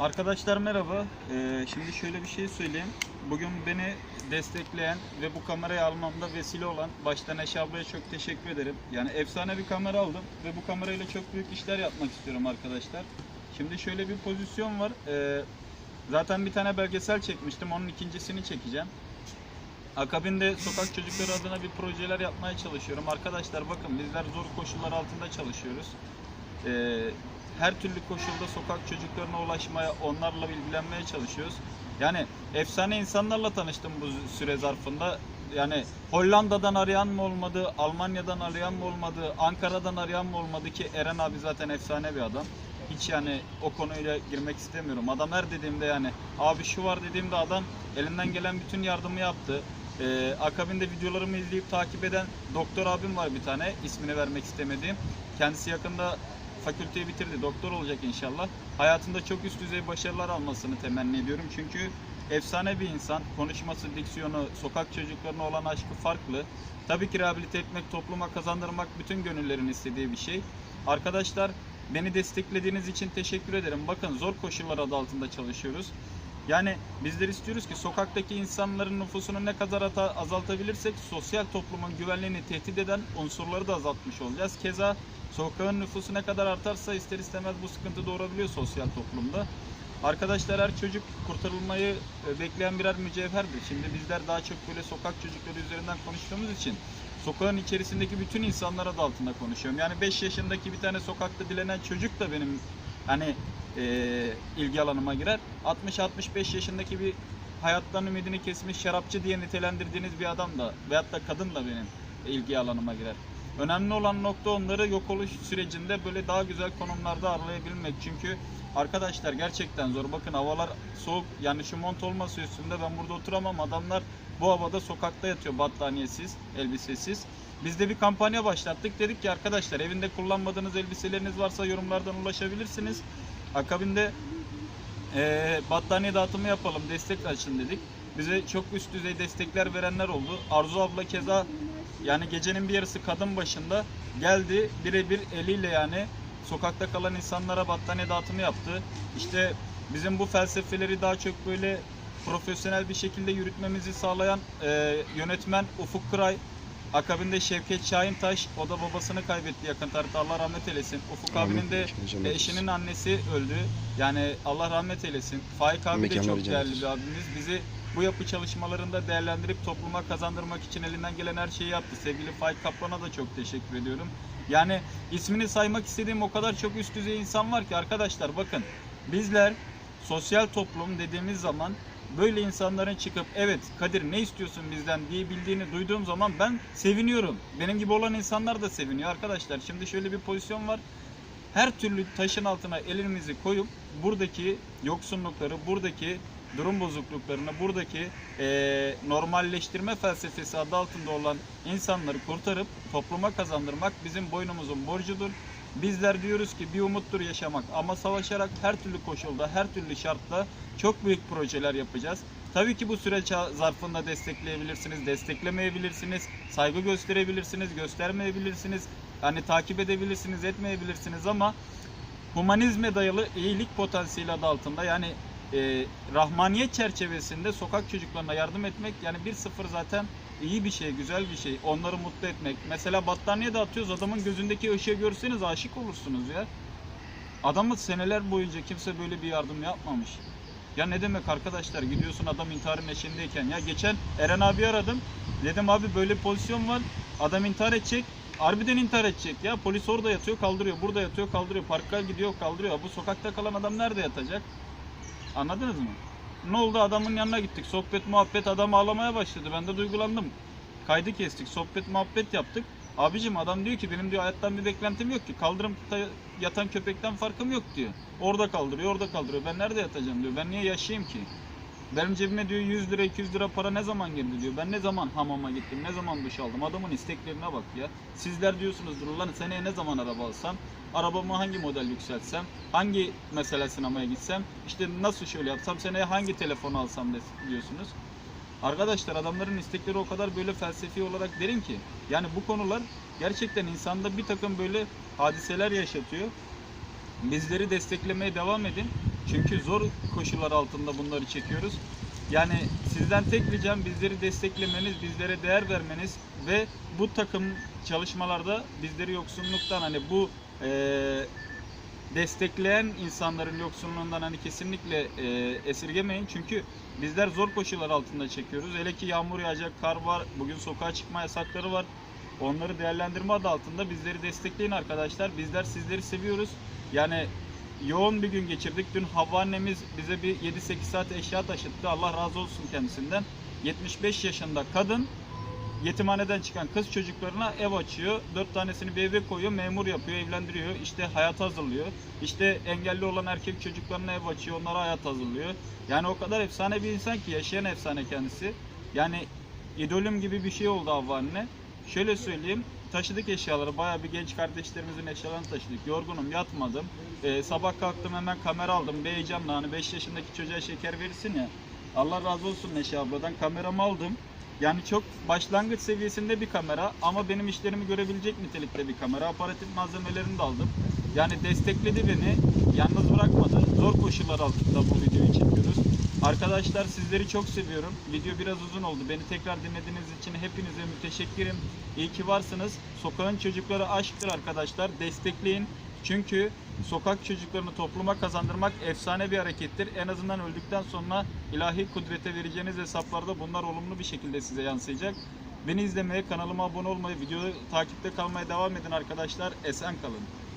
Arkadaşlar merhaba. Ee, şimdi şöyle bir şey söyleyeyim. Bugün beni destekleyen ve bu kamerayı almamda vesile olan başta Neşe ablaya çok teşekkür ederim. Yani efsane bir kamera aldım ve bu kamerayla çok büyük işler yapmak istiyorum arkadaşlar. Şimdi şöyle bir pozisyon var. Ee, zaten bir tane belgesel çekmiştim. Onun ikincisini çekeceğim. Akabinde sokak çocukları adına bir projeler yapmaya çalışıyorum. Arkadaşlar bakın bizler zor koşullar altında çalışıyoruz. Ee, her türlü koşulda sokak çocuklarına ulaşmaya, onlarla bilgilenmeye çalışıyoruz. Yani efsane insanlarla tanıştım bu süre zarfında. Yani Hollanda'dan arayan mı olmadı, Almanya'dan arayan mı olmadı, Ankara'dan arayan mı olmadı ki Eren abi zaten efsane bir adam. Hiç yani o konuyla girmek istemiyorum. Adam her dediğimde yani abi şu var dediğimde adam elinden gelen bütün yardımı yaptı. Ee, akabinde videolarımı izleyip takip eden doktor abim var bir tane ismini vermek istemediğim. Kendisi yakında fakülteyi bitirdi. Doktor olacak inşallah. Hayatında çok üst düzey başarılar almasını temenni ediyorum. Çünkü efsane bir insan. Konuşması, diksiyonu, sokak çocuklarına olan aşkı farklı. Tabii ki rehabilite etmek, topluma kazandırmak bütün gönüllerin istediği bir şey. Arkadaşlar beni desteklediğiniz için teşekkür ederim. Bakın zor koşullar adı altında çalışıyoruz. Yani bizler istiyoruz ki sokaktaki insanların nüfusunu ne kadar azaltabilirsek sosyal toplumun güvenliğini tehdit eden unsurları da azaltmış olacağız. Keza sokağın nüfusu ne kadar artarsa ister istemez bu sıkıntı doğurabiliyor sosyal toplumda. Arkadaşlar her çocuk kurtarılmayı e, bekleyen birer mücevherdir. Şimdi bizler daha çok böyle sokak çocukları üzerinden konuştuğumuz için sokağın içerisindeki bütün insanlar adı altında konuşuyorum. Yani 5 yaşındaki bir tane sokakta dilenen çocuk da benim hani e, ilgi alanıma girer. 60-65 yaşındaki bir hayattan ümidini kesmiş şarapçı diye nitelendirdiğiniz bir adam da veyahut da kadın da benim ilgi alanıma girer. Önemli olan nokta onları yok oluş sürecinde böyle daha güzel konumlarda ağırlayabilmek. Çünkü arkadaşlar gerçekten zor. Bakın havalar soğuk. Yani şu mont olması üstünde ben burada oturamam. Adamlar bu havada sokakta yatıyor battaniyesiz, elbisesiz. Biz de bir kampanya başlattık. Dedik ki arkadaşlar evinde kullanmadığınız elbiseleriniz varsa yorumlardan ulaşabilirsiniz. Akabinde eee, battaniye dağıtımı yapalım, destek açın dedik. Bize çok üst düzey destekler verenler oldu. Arzu abla keza yani gecenin bir yarısı kadın başında geldi birebir eliyle yani sokakta kalan insanlara battaniye dağıtımı yaptı. İşte bizim bu felsefeleri daha çok böyle profesyonel bir şekilde yürütmemizi sağlayan e, yönetmen Ufuk Kıray, akabinde Şevket Şahintaş, o da babasını kaybetti yakın tarihte Allah rahmet eylesin. Ufuk Rahmet abinin de e, eşinin annesi öldü. Yani Allah rahmet eylesin. Faik abi de Mekanları çok değerli bir abimiz. Bizi bu yapı çalışmalarında değerlendirip topluma kazandırmak için elinden gelen her şeyi yaptı. Sevgili Faik Kaplan'a da çok teşekkür ediyorum. Yani ismini saymak istediğim o kadar çok üst düzey insan var ki arkadaşlar bakın bizler sosyal toplum dediğimiz zaman böyle insanların çıkıp evet Kadir ne istiyorsun bizden diyebildiğini duyduğum zaman ben seviniyorum. Benim gibi olan insanlar da seviniyor arkadaşlar. Şimdi şöyle bir pozisyon var her türlü taşın altına elimizi koyup buradaki yoksunlukları, buradaki durum bozukluklarını, buradaki eee, normalleştirme felsefesi adı altında olan insanları kurtarıp topluma kazandırmak bizim boynumuzun borcudur. Bizler diyoruz ki bir umuttur yaşamak ama savaşarak her türlü koşulda, her türlü şartta çok büyük projeler yapacağız. Tabii ki bu süreç zarfında destekleyebilirsiniz, desteklemeyebilirsiniz, saygı gösterebilirsiniz, göstermeyebilirsiniz. Yani takip edebilirsiniz, etmeyebilirsiniz ama humanizme dayalı iyilik potansiyeli adı altında yani e, rahmaniyet çerçevesinde sokak çocuklarına yardım etmek yani 1-0 zaten iyi bir şey, güzel bir şey. Onları mutlu etmek. Mesela battaniye dağıtıyoruz adamın gözündeki ışığı görseniz aşık olursunuz ya. Adamı seneler boyunca kimse böyle bir yardım yapmamış. Ya ne demek arkadaşlar gidiyorsun adam intiharın eşiğindeyken. Ya geçen Eren abi aradım. Dedim abi böyle pozisyon var. Adam intihar edecek. Harbiden intihar edecek ya. Polis orada yatıyor kaldırıyor. Burada yatıyor kaldırıyor. Parka gidiyor kaldırıyor. Bu sokakta kalan adam nerede yatacak? Anladınız mı? Ne oldu adamın yanına gittik. Sohbet muhabbet adam ağlamaya başladı. Ben de duygulandım. Kaydı kestik. Sohbet muhabbet yaptık. Abicim adam diyor ki benim diyor hayattan bir beklentim yok ki. Kaldırımda yatan köpekten farkım yok diyor. Orada kaldırıyor, orada kaldırıyor. Ben nerede yatacağım diyor. Ben niye yaşayayım ki? Benim cebime diyor 100 lira 200 lira para ne zaman girdi diyor. Ben ne zaman hamama gittim, ne zaman duş aldım. Adamın isteklerine bak ya. Sizler diyorsunuzdur ulan seneye ne zaman araba alsam, arabamı hangi model yükseltsem, hangi mesela sinemaya gitsem, işte nasıl şöyle yapsam, seneye hangi telefonu alsam diyorsunuz. Arkadaşlar adamların istekleri o kadar böyle felsefi olarak derin ki. Yani bu konular gerçekten insanda bir takım böyle hadiseler yaşatıyor. Bizleri desteklemeye devam edin. Çünkü zor koşullar altında bunları çekiyoruz. Yani sizden tek ricam bizleri desteklemeniz, bizlere değer vermeniz ve bu takım çalışmalarda bizleri yoksunluktan hani bu eee, destekleyen insanların yoksunluğundan hani kesinlikle eee, esirgemeyin. Çünkü bizler zor koşullar altında çekiyoruz. Hele ki yağmur yağacak, kar var, bugün sokağa çıkma yasakları var. Onları değerlendirme adı altında bizleri destekleyin arkadaşlar. Bizler sizleri seviyoruz. Yani yoğun bir gün geçirdik. Dün Havva annemiz bize bir 7-8 saat eşya taşıttı. Allah razı olsun kendisinden. 75 yaşında kadın yetimhaneden çıkan kız çocuklarına ev açıyor. 4 tanesini bir eve koyuyor, memur yapıyor, evlendiriyor. İşte hayat hazırlıyor. İşte engelli olan erkek çocuklarına ev açıyor, onlara hayat hazırlıyor. Yani o kadar efsane bir insan ki yaşayan efsane kendisi. Yani idolüm gibi bir şey oldu Havva anne. Şöyle söyleyeyim, taşıdık eşyaları. Bayağı bir genç kardeşlerimizin eşyalarını taşıdık. Yorgunum, yatmadım. Ee, sabah kalktım hemen kamera aldım. Bir heyecanla hani 5 yaşındaki çocuğa şeker verirsin ya. Allah razı olsun Neşe abladan kameramı aldım. Yani çok başlangıç seviyesinde bir kamera ama benim işlerimi görebilecek nitelikte bir kamera. Aparatif malzemelerini de aldım. Yani destekledi beni. Yalnız bırakmadı. Zor koşullar altında bu videoyu çekiyoruz. Arkadaşlar sizleri çok seviyorum. Video biraz uzun oldu. Beni tekrar dinlediğiniz için hepinize müteşekkirim. İyi ki varsınız. Sokağın çocukları aşktır arkadaşlar. Destekleyin. Çünkü sokak çocuklarını topluma kazandırmak efsane bir harekettir. En azından öldükten sonra ilahi kudrete vereceğiniz hesaplarda bunlar olumlu bir şekilde size yansıyacak. Beni izlemeye, kanalıma abone olmayı, videoyu takipte kalmaya devam edin arkadaşlar. Esen kalın.